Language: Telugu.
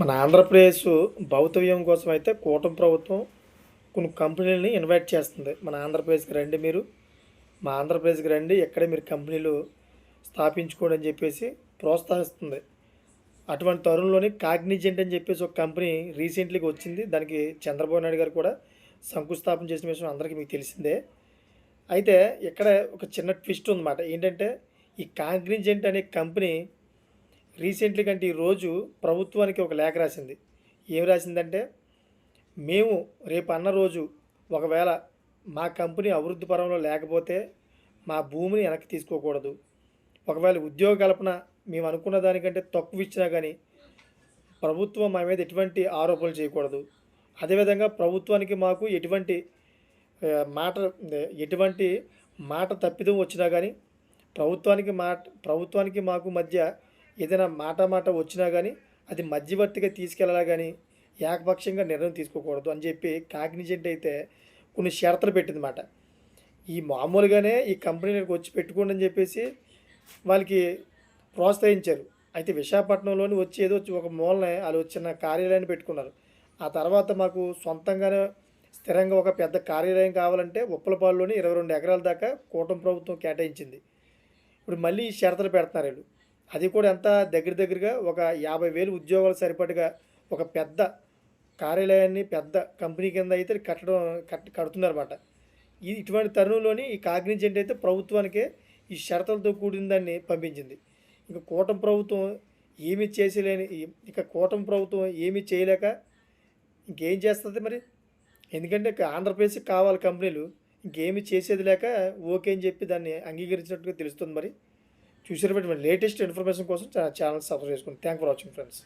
మన ఆంధ్రప్రదేశ్ భౌతవ్యం కోసం అయితే కూటమి ప్రభుత్వం కొన్ని కంపెనీలని ఇన్వైట్ చేస్తుంది. మన ఆంధ్రప్రదేశ్కి రండి మీరు. మా ఆంధ్రప్రదేశ్కి రండి. ఎక్కడే మీరు కంపెనీలు స్థాపించుకోండి అని చెప్పేసి ప్రోత్సహిస్తుంది. అటువంటి తరుణంలోని కాగ్నిజెంట్ అని చెప్పేసి ఒక కంపెనీ రీసెంట్లీగా వచ్చింది. దానికి చంద్రబాబు నాయుడు గారు కూడా శంకుస్థాపన చేసిన విషయం అందరికీ మీకు తెలిసిందే. అయితే ఇక్కడ ఒక చిన్న ట్విస్ట్ ఉందన్నమాట. ఏంటంటే ఈ కాగ్నిజెంట్ అనే కంపెనీ రీసెంట్లీ కంటే ఈరోజు ప్రభుత్వానికి ఒక లేఖ రాసింది. ఏం రాసిందంటే మేము రేపు అన్న రోజు ఒకవేళ మా కంపెనీ అభివృద్ధి పరంలో లేకపోతే మా భూమిని వెనక్కి తీసుకోకూడదు. ఒకవేళ ఉద్యోగ కల్పన మేము అనుకున్న దానికంటే తక్కువ ఇచ్చినా కానీ ప్రభుత్వం మా మీద ఎటువంటి ఆరోపణలు చేయకూడదు. అదేవిధంగా ప్రభుత్వానికి మాకు ఎటువంటి మాట ఎటువంటి మాట తప్పిదం వచ్చినా కానీ ప్రభుత్వానికి మాట ప్రభుత్వానికి మాకు మధ్య ఏదైనా మాట మాట వచ్చినా కానీ అది మధ్యవర్తిగా తీసుకెళ్ళాలా కానీ ఏకపక్షంగా నిర్ణయం తీసుకోకూడదు అని చెప్పి కాగ్నిజెంట్ అయితే కొన్ని షరతులు పెట్టిందన్నమాట. ఈ మామూలుగానే ఈ కంపెనీలకు వచ్చి పెట్టుకోండి అని చెప్పేసి వాళ్ళకి ప్రోత్సహించారు. అయితే విశాఖపట్నంలోని వచ్చి ఏదో ఒక మూలనే వాళ్ళు వచ్చిన కార్యాలయాన్ని పెట్టుకున్నారు. ఆ తర్వాత మాకు సొంతంగానే స్థిరంగా ఒక పెద్ద కార్యాలయం కావాలంటే ఉప్పలపాడులోని ఇరవై రెండు ఎకరాల దాకా కూటమి ప్రభుత్వం కేటాయించింది. ఇప్పుడు మళ్ళీ ఈ షరతులు పెడుతున్నారు వీళ్ళు. అది కూడా ఎంత దగ్గర దగ్గరగా ఒక యాభై వేలు ఉద్యోగాలు సరిపడగా ఒక పెద్ద కార్యాలయాన్ని పెద్ద కంపెనీ కింద అయితే కట్టడం కట్ కడుతున్నారన్నమాట. ఈ ఇటువంటి తరుణంలోని ఈ కాగ్నిజెంట్ అయితే ప్రభుత్వానికే ఈ షరతులతో కూడిన దాన్ని పంపించింది. ఇంకా కూటమి ప్రభుత్వం ఏమీ చేసలేని ఇక కూటమి ప్రభుత్వం ఏమీ చేయలేక ఇంకేం చేస్తుంది మరి? ఎందుకంటే ఇక ఆంధ్రప్రదేశ్కి కావాలి కంపెనీలు ఇంకేమి చేసేది లేక ఓకే అని చెప్పి దాన్ని అంగీకరించినట్టుగా తెలుస్తుంది మరి. చూసినటువంటి లేటెస్ట్ ఇన్ఫర్మేషన్ కోసం ఛానల్ సబ్స్క్రైబ్ చేసుకోండి థ్యాంక్ ఫర్ వాచింగ్ ఫ్రెండ్స్